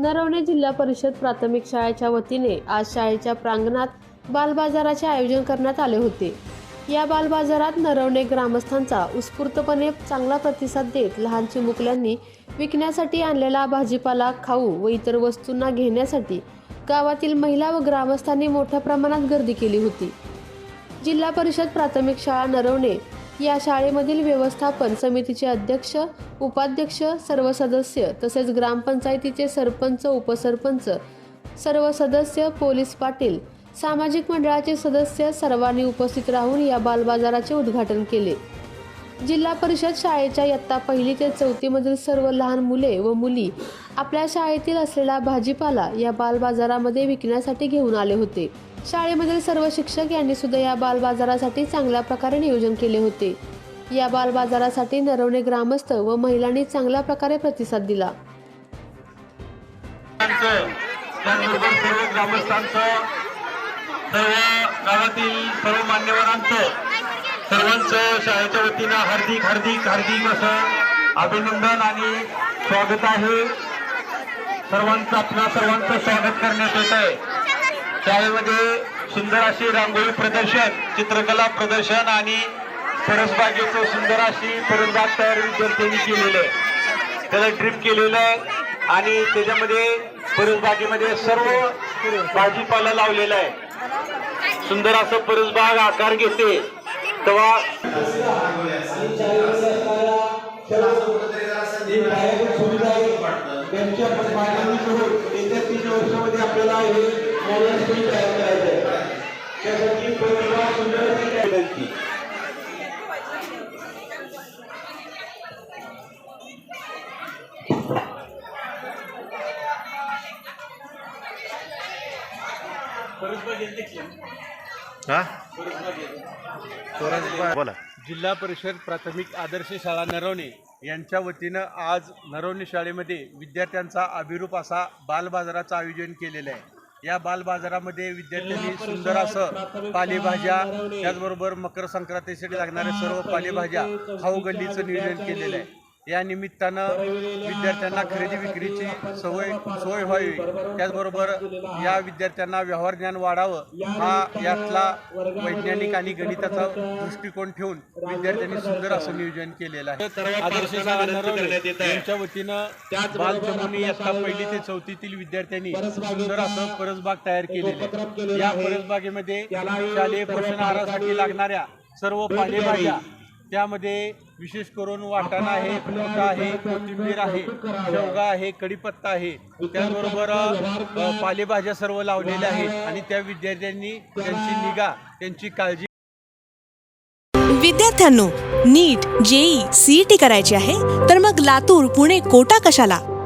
नरवणे जिल्हा परिषद प्राथमिक शाळेच्या वतीने आज शाळेच्या प्रांगणात बालबाजाराचे आयोजन करण्यात आले होते. या बालबाजारात नरवणे ग्रामस्थांचा उत्स्फूर्तपणे चांगला प्रतिसाद देत लहान चिमुकल्यांनी विकण्यासाठी आणलेला भाजीपाला खाऊ व इतर वस्तूंना घेण्यासाठी गावातील महिला व ग्रामस्थांनी मोठ्या प्रमाणात गर्दी केली होती. जिल्हा परिषद प्राथमिक शाळा नरवणे या शाळेमधील व्यवस्थापन समितीचे अध्यक्ष उपाध्यक्ष सर्व सदस्य तसेच ग्रामपंचायतीचे सरपंच उपसरपंच सर्व सदस्य पोलीस पाटील सामाजिक मंडळाचे सदस्य सर्वांनी उपस्थित राहून या बालबाजाराचे उद्घाटन केले. जिल्हा परिषद शाळेच्या इयत्ता पहिली ते चौथीमधील सर्व लहान मुले व मुली आपल्या शाळेतील असलेला भाजीपाला या बालबाजारामध्ये विकण्यासाठी घेऊन आले होते. शाळेमधील सर्व शिक्षक यांनी सुद्धा या बालबाजारासाठी चांगल्या प्रकारे नियोजन केले होते. या बालबाजारासाठी नरवणे ग्रामस्थ व महिलांनी चांगल्या प्रकारे प्रतिसाद दिला. ग्रामस्थांचं सर्व गावातील सर्व मान्यवरांचं सर्वांचं शाळेच्या वतीनं हार्दिक हार्दिक हार्दिक असं अभिनंदन आणि स्वागत आहे. सर्वांचं आपल्या सर्वांचं स्वागत करण्यात येत आहे. शाळेमध्ये सुंदर अशी रांगोळी प्रदर्शन चित्रकला प्रदर्शन आणि परसबागेचं सुंदर अशी परसबाग तयार विद्यार्थ्यांनी केलेलं आहे. त्याला ड्रिप केलेलं आहे आणि त्याच्यामध्ये परसबागेमध्ये सर्व भाजीपाला लावलेला आहे. सुंदर असं परसबाग आकार घेते. तेव्हा त्यांच्या मागणी आपल्याला हे तयार करायचं आहे त्यासाठी हा? बोला. जिल्हा परिषद प्राथमिक आदर्श शाळा नरवणे यांच्या वतीनं आज नरवणे शाळेमध्ये विद्यार्थ्यांचा अभिरूप असा बालबाजाराचं आयोजन केलेलं आहे. या बालबाजारामध्ये विद्यार्थ्यांनी सुंदर असं पालेभाज्या त्याचबरोबर मकर संक्रांतीसाठी लागणाऱ्या सर्व पालेभाज्या खाऊ गल्लीचं नियोजन केलेलं आहे. या निमित्तानं विद्यार्थ्यांना खरेदी विक्रीची सवय सोय व्हावी. त्याचबरोबर या विद्यार्थ्यांना व्यवहार ज्ञान वाढावं हा यातला वैज्ञानिक आणि गणिताचा दृष्टिकोन ठेवून विद्यार्थ्यांनी सुंदर असं नियोजन केलेलं आहे. आदर्श यांच्या वतीनं बालचमुनी इयत्ता पहिली ते चौथीतील विद्यार्थ्यांनी सुंदर असं परसबाग तयार केलेलं आहे. या परसबागेमध्ये शालेय पोषण आहारासाठी लागणाऱ्या सर्व पालेभाज्या त्यामध्ये विशेष करून वाटाणा आहे फुटा आहे कोथिंबीर आहे शेवगा आहे कढीपत्ता आहे. त्याचबरोबर पालेभाज्या सर्व लावलेल्या आहेत आणि त्या विद्यार्थ्यांनी त्यांची निगा त्यांची काळजी विद्यार्थ्यांनो नीट जेई सीईटी करायची आहे तर मग लातूर पुणे कोटा कशाला?